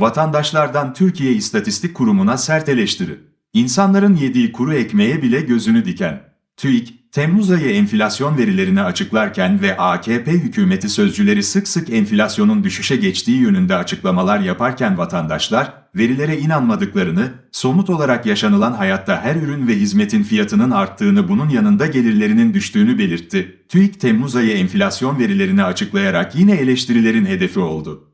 Vatandaşlardan Türkiye İstatistik Kurumu'na sert eleştiri. İnsanların yediği kuru ekmeğe bile gözünü diken. TÜİK, Temmuz ayı enflasyon verilerini açıklarken ve AKP hükümeti sözcüleri sık sık enflasyonun düşüşe geçtiği yönünde açıklamalar yaparken vatandaşlar, verilere inanmadıklarını, somut olarak yaşanılan hayatta her ürün ve hizmetin fiyatının arttığını bunun yanında gelirlerinin düştüğünü belirtti. TÜİK Temmuz ayı enflasyon verilerini açıklayarak yine eleştirilerin hedefi oldu.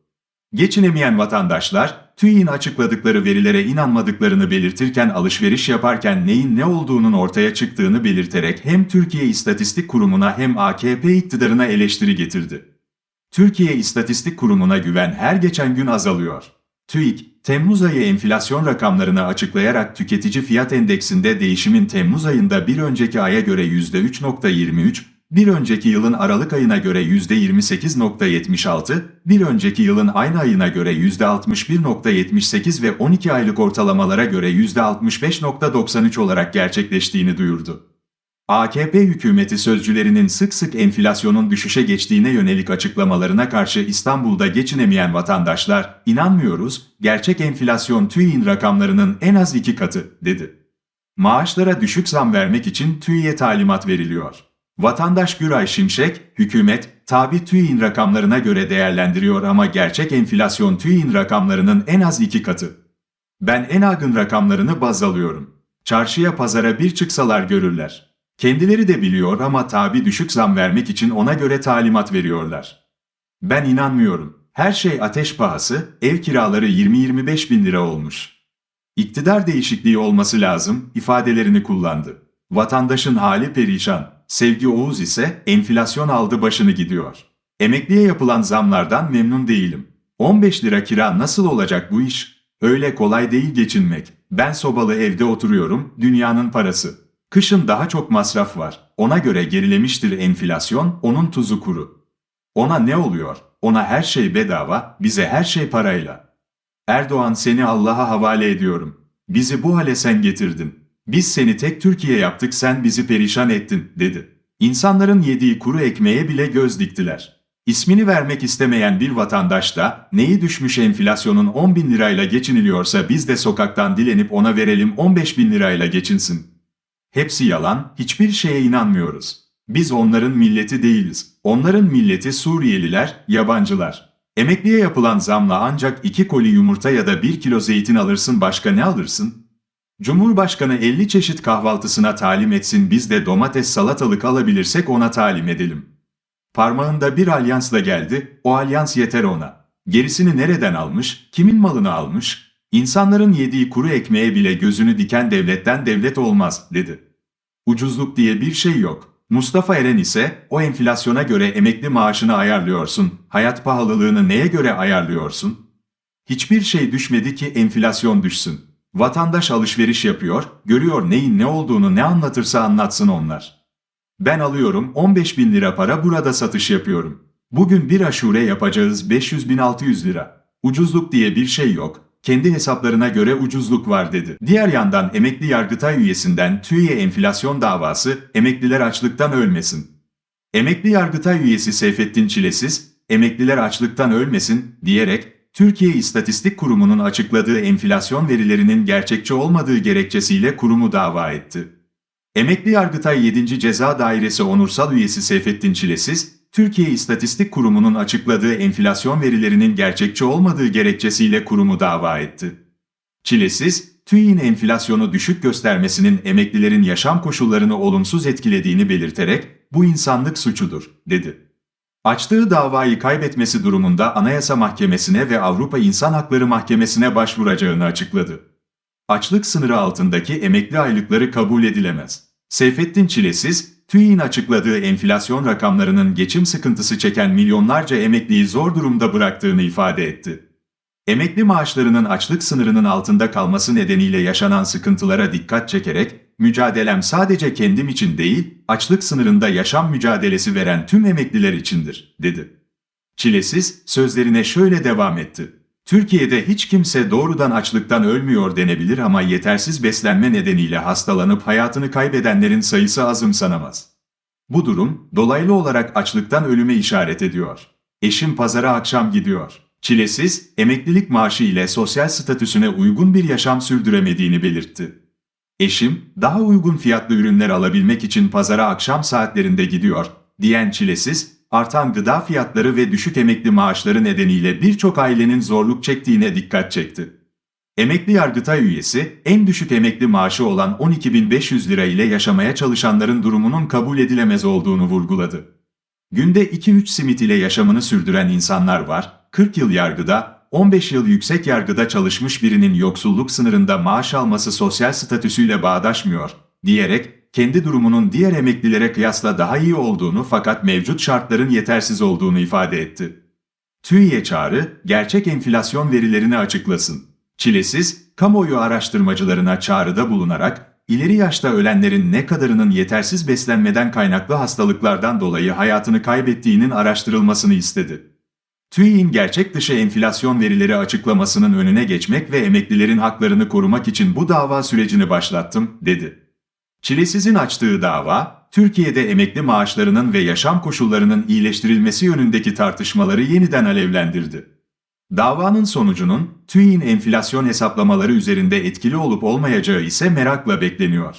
Geçinemeyen vatandaşlar, TÜİK'in açıkladıkları verilere inanmadıklarını belirtirken alışveriş yaparken neyin ne olduğunun ortaya çıktığını belirterek hem Türkiye İstatistik Kurumu'na hem AKP iktidarına eleştiri getirdi. Türkiye İstatistik Kurumu'na güven her geçen gün azalıyor. TÜİK, Temmuz ayı enflasyon rakamlarını açıklayarak tüketici fiyat endeksinde değişimin Temmuz ayında bir önceki aya göre %3.23, bir önceki yılın Aralık ayına göre %28.76, bir önceki yılın aynı ayına göre %61.78 ve 12 aylık ortalamalara göre %65.93 olarak gerçekleştiğini duyurdu. AKP hükümeti sözcülerinin sık sık enflasyonun düşüşe geçtiğine yönelik açıklamalarına karşı İstanbul'da geçinemeyen vatandaşlar, inanmıyoruz, gerçek enflasyon TÜİ'nin rakamlarının en az iki katı, dedi. Maaşlara düşük zam vermek için TÜİ'ye talimat veriliyor. Vatandaş Güray Şimşek, hükümet, tabi TÜİ'nin rakamlarına göre değerlendiriyor ama gerçek enflasyon TÜİ'nin rakamlarının en az iki katı. Ben en agın rakamlarını baz alıyorum. Çarşıya pazara bir çıksalar görürler. Kendileri de biliyor ama tabi düşük zam vermek için ona göre talimat veriyorlar. Ben inanmıyorum. Her şey ateş pahası, ev kiraları 20-25 bin lira olmuş. İktidar değişikliği olması lazım ifadelerini kullandı. Vatandaşın hali perişan. Sevgi Oğuz ise enflasyon aldı başını gidiyor. Emekliye yapılan zamlardan memnun değilim. 15 lira kira nasıl olacak bu iş? Öyle kolay değil geçinmek. Ben sobalı evde oturuyorum, dünyanın parası. Kışın daha çok masraf var. Ona göre gerilemiştir enflasyon, onun tuzu kuru. Ona ne oluyor? Ona her şey bedava, bize her şey parayla. Erdoğan seni Allah'a havale ediyorum. Bizi bu hale sen getirdin. Biz seni tek Türkiye yaptık sen bizi perişan ettin, dedi. İnsanların yediği kuru ekmeğe bile göz diktiler. İsmini vermek istemeyen bir vatandaş da neyi düşmüş enflasyonun 10 bin lirayla geçiniliyorsa biz de sokaktan dilenip ona verelim 15 bin lirayla geçinsin. Hepsi yalan, hiçbir şeye inanmıyoruz. Biz onların milleti değiliz. Onların milleti Suriyeliler, yabancılar. Emekliye yapılan zamla ancak iki koli yumurta ya da bir kilo zeytin alırsın başka ne alırsın? Cumhurbaşkanı 50 çeşit kahvaltısına talim etsin biz de domates salatalık alabilirsek ona talim edelim. Parmağında bir alyansla geldi, o alyans yeter ona. Gerisini nereden almış, kimin malını almış? İnsanların yediği kuru ekmeğe bile gözünü diken devletten devlet olmaz, dedi. Ucuzluk diye bir şey yok. Mustafa Eren ise o enflasyona göre emekli maaşını ayarlıyorsun. Hayat pahalılığını neye göre ayarlıyorsun? Hiçbir şey düşmedi ki enflasyon düşsün. Vatandaş alışveriş yapıyor, görüyor neyin ne olduğunu ne anlatırsa anlatsın onlar. Ben alıyorum 15 bin lira para burada satış yapıyorum. Bugün bir aşure yapacağız 500 bin 600 lira. Ucuzluk diye bir şey yok. Kendi hesaplarına göre ucuzluk var dedi. Diğer yandan emekli yargıtay üyesinden TÜİ'ye enflasyon davası emekliler açlıktan ölmesin. Emekli yargıtay üyesi Seyfettin Çilesiz, emekliler açlıktan ölmesin diyerek Türkiye İstatistik Kurumu'nun açıkladığı enflasyon verilerinin gerçekçi olmadığı gerekçesiyle kurumu dava etti. Emekli Yargıtay 7. Ceza Dairesi Onursal Üyesi Seyfettin Çilesiz, Türkiye İstatistik Kurumu'nun açıkladığı enflasyon verilerinin gerçekçi olmadığı gerekçesiyle kurumu dava etti. Çilesiz, TÜİ'nin enflasyonu düşük göstermesinin emeklilerin yaşam koşullarını olumsuz etkilediğini belirterek bu insanlık suçudur, dedi. Açtığı davayı kaybetmesi durumunda Anayasa Mahkemesi'ne ve Avrupa İnsan Hakları Mahkemesi'ne başvuracağını açıkladı. Açlık sınırı altındaki emekli aylıkları kabul edilemez. Seyfettin Çilesiz, TÜİ'nin açıkladığı enflasyon rakamlarının geçim sıkıntısı çeken milyonlarca emekliyi zor durumda bıraktığını ifade etti. Emekli maaşlarının açlık sınırının altında kalması nedeniyle yaşanan sıkıntılara dikkat çekerek, mücadelem sadece kendim için değil, açlık sınırında yaşam mücadelesi veren tüm emekliler içindir, dedi. Çilesiz, sözlerine şöyle devam etti. Türkiye'de hiç kimse doğrudan açlıktan ölmüyor denebilir ama yetersiz beslenme nedeniyle hastalanıp hayatını kaybedenlerin sayısı azımsanamaz. Bu durum, dolaylı olarak açlıktan ölüme işaret ediyor. Eşim pazara akşam gidiyor. Çilesiz, emeklilik maaşı ile sosyal statüsüne uygun bir yaşam sürdüremediğini belirtti. Eşim, daha uygun fiyatlı ürünler alabilmek için pazara akşam saatlerinde gidiyor, diyen Çilesiz, artan gıda fiyatları ve düşük emekli maaşları nedeniyle birçok ailenin zorluk çektiğine dikkat çekti. Emekli Yargıtay üyesi, en düşük emekli maaşı olan 12.500 lira ile yaşamaya çalışanların durumunun kabul edilemez olduğunu vurguladı. Günde 2-3 simit ile yaşamını sürdüren insanlar var, 40 yıl yargıda, 15 yıl yüksek yargıda çalışmış birinin yoksulluk sınırında maaş alması sosyal statüsüyle bağdaşmıyor, diyerek kendi durumunun diğer emeklilere kıyasla daha iyi olduğunu fakat mevcut şartların yetersiz olduğunu ifade etti. TÜİ'ye çağrı, gerçek enflasyon verilerini açıklasın. Çilesiz, kamuoyu araştırmacılarına çağrıda bulunarak, ileri yaşta ölenlerin ne kadarının yetersiz beslenmeden kaynaklı hastalıklardan dolayı hayatını kaybettiğinin araştırılmasını istedi. TÜİ'nin gerçek dışı enflasyon verileri açıklamasının önüne geçmek ve emeklilerin haklarını korumak için bu dava sürecini başlattım, dedi. Çilesiz'in açtığı dava, Türkiye'de emekli maaşlarının ve yaşam koşullarının iyileştirilmesi yönündeki tartışmaları yeniden alevlendirdi. Davanın sonucunun TÜİ'nin enflasyon hesaplamaları üzerinde etkili olup olmayacağı ise merakla bekleniyor.